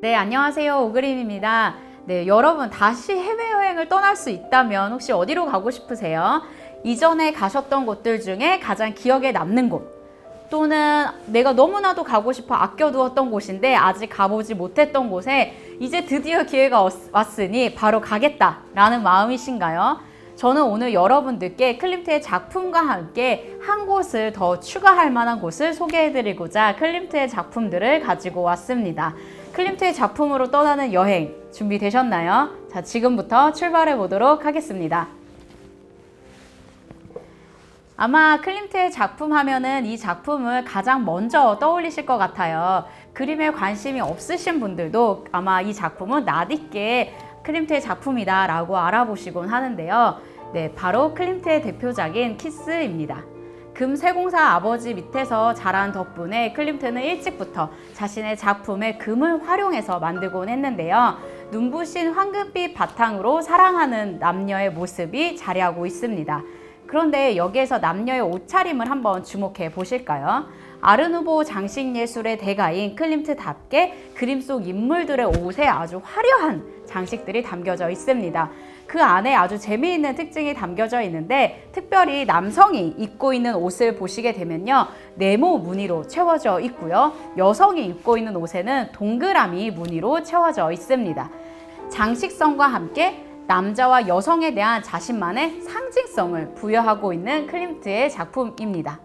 네, 안녕하세요. 오그림입니다. 네, 여러분 다시 해외여행을 떠날 수 있다면 혹시 어디로 가고 싶으세요? 이전에 가셨던 곳들 중에 가장 기억에 남는 곳 또는 내가 너무나도 가고 싶어 아껴두었던 곳인데 아직 가보지 못했던 곳에 이제 드디어 기회가 왔- 왔으니 바로 가겠다라는 마음이신가요? 저는 오늘 여러분들께 클림트의 작품과 함께 한 곳을 더 추가할 만한 곳을 소개해드리고자 클림트의 작품들을 가지고 왔습니다. 클림트의 작품으로 떠나는 여행 준비되셨나요? 자, 지금부터 출발해 보도록 하겠습니다. 아마 클림트의 작품 하면은 이 작품을 가장 먼저 떠올리실 것 같아요. 그림에 관심이 없으신 분들도 아마 이 작품은 낯익게 클림트의 작품이다라고 알아보시곤 하는데요. 네, 바로 클림트의 대표작인 키스입니다. 금세공사 아버지 밑에서 자란 덕분에 클림트는 일찍부터 자신의 작품에 금을 활용해서 만들곤 했는데요. 눈부신 황금빛 바탕으로 사랑하는 남녀의 모습이 자리하고 있습니다. 그런데 여기에서 남녀의 옷차림을 한번 주목해 보실까요? 아르누보 장식 예술의 대가인 클림트답게 그림 속 인물들의 옷에 아주 화려한 장식들이 담겨져 있습니다. 그 안에 아주 재미있는 특징이 담겨져 있는데 특별히 남성이 입고 있는 옷을 보시게 되면요. 네모 무늬로 채워져 있고요. 여성이 입고 있는 옷에는 동그라미 무늬로 채워져 있습니다. 장식성과 함께 남자와 여성에 대한 자신만의 상징성을 부여하고 있는 클림트의 작품입니다.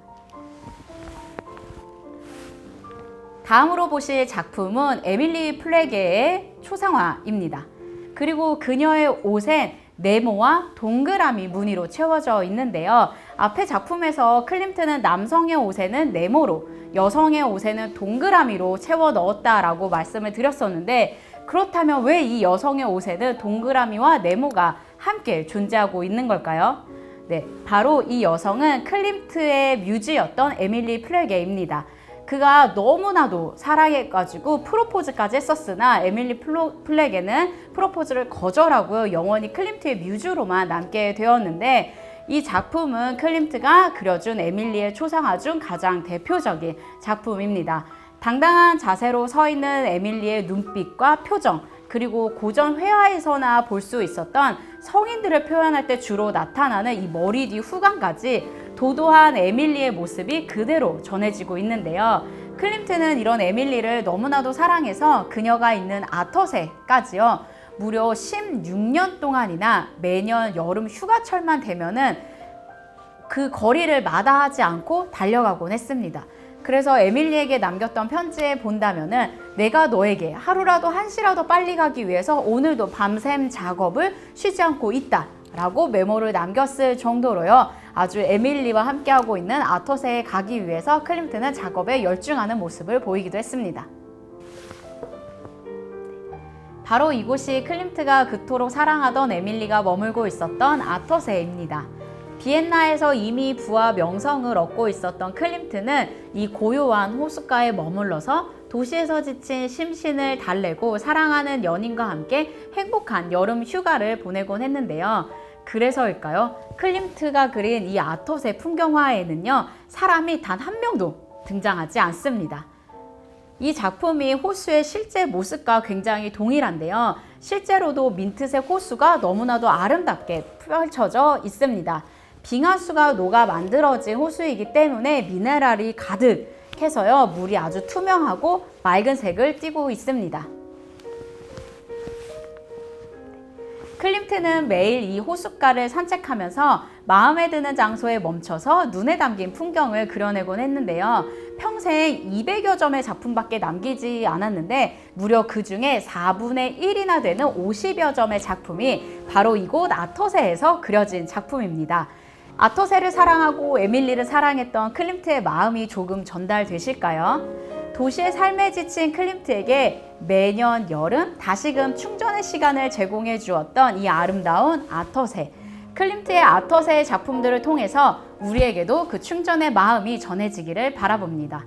다음으로 보실 작품은 에밀리 플레게의 초상화입니다. 그리고 그녀의 옷엔 네모와 동그라미 무늬로 채워져 있는데요. 앞에 작품에서 클림트는 남성의 옷에는 네모로, 여성의 옷에는 동그라미로 채워 넣었다라고 말씀을 드렸었는데 그렇다면 왜 이 여성의 옷에는 동그라미와 네모가 함께 존재하고 있는 걸까요? 네, 바로 이 여성은 클림트의 뮤즈였던 에밀리 플레게입니다. 그가 너무나도 사랑해가지고 프로포즈까지 했었으나 에밀리 플로, 플레게는 프로포즈를 거절하고 영원히 클림트의 뮤즈로만 남게 되었는데 이 작품은 클림트가 그려준 에밀리의 초상화 중 가장 대표적인 작품입니다. 당당한 자세로 서 있는 에밀리의 눈빛과 표정, 그리고 고전 회화에서나 볼 수 있었던 성인들을 표현할 때 주로 나타나는 이 머리 뒤 후광까지 도도한 에밀리의 모습이 그대로 전해지고 있는데요. 클림트는 이런 에밀리를 너무나도 사랑해서 그녀가 있는 아터세까지요. 무려 16년 동안이나 매년 여름 휴가철만 되면은 그 거리를 마다하지 않고 달려가곤 했습니다. 그래서 에밀리에게 남겼던 편지에 본다면은 내가 너에게 하루라도 한시라도 빨리 가기 위해서 오늘도 밤샘 작업을 쉬지 않고 있다. 라고 메모를 남겼을 정도로요. 아주 에밀리와 함께하고 있는 아터세에 가기 위해서 클림트는 작업에 열중하는 모습을 보이기도 했습니다. 바로 이곳이 클림트가 그토록 사랑하던 에밀리가 머물고 있었던 아터세입니다. 비엔나에서 이미 부와 명성을 얻고 있었던 클림트는 이 고요한 호숫가에 머물러서 도시에서 지친 심신을 달래고 사랑하는 연인과 함께 행복한 여름 휴가를 보내곤 했는데요. 그래서일까요? 클림트가 그린 이 아토세 풍경화에는요, 사람이 단 한 명도 등장하지 않습니다. 이 작품이 호수의 실제 모습과 굉장히 동일한데요. 실제로도 민트색 호수가 너무나도 아름답게 펼쳐져 있습니다. 빙하수가 녹아 만들어진 호수이기 때문에 미네랄이 가득 해서요. 물이 아주 투명하고 맑은 색을 띠고 있습니다. 클림트는 매일 이 호숫가를 산책하면서 마음에 드는 장소에 멈춰서 눈에 담긴 풍경을 그려내곤 했는데요. 평생 200여 점의 작품밖에 남기지 않았는데 무려 그 중에 4분의 1이나 되는 50여 점의 작품이 바로 이곳 아토세에서 그려진 작품입니다. 아토세를 사랑하고 에밀리를 사랑했던 클림트의 마음이 조금 전달되실까요? 도시의 삶에 지친 클림트에게 매년 여름 다시금 충전의 시간을 제공해 주었던 이 아름다운 아터세. 클림트의 아터세의 작품들을 통해서 우리에게도 그 충전의 마음이 전해지기를 바라봅니다.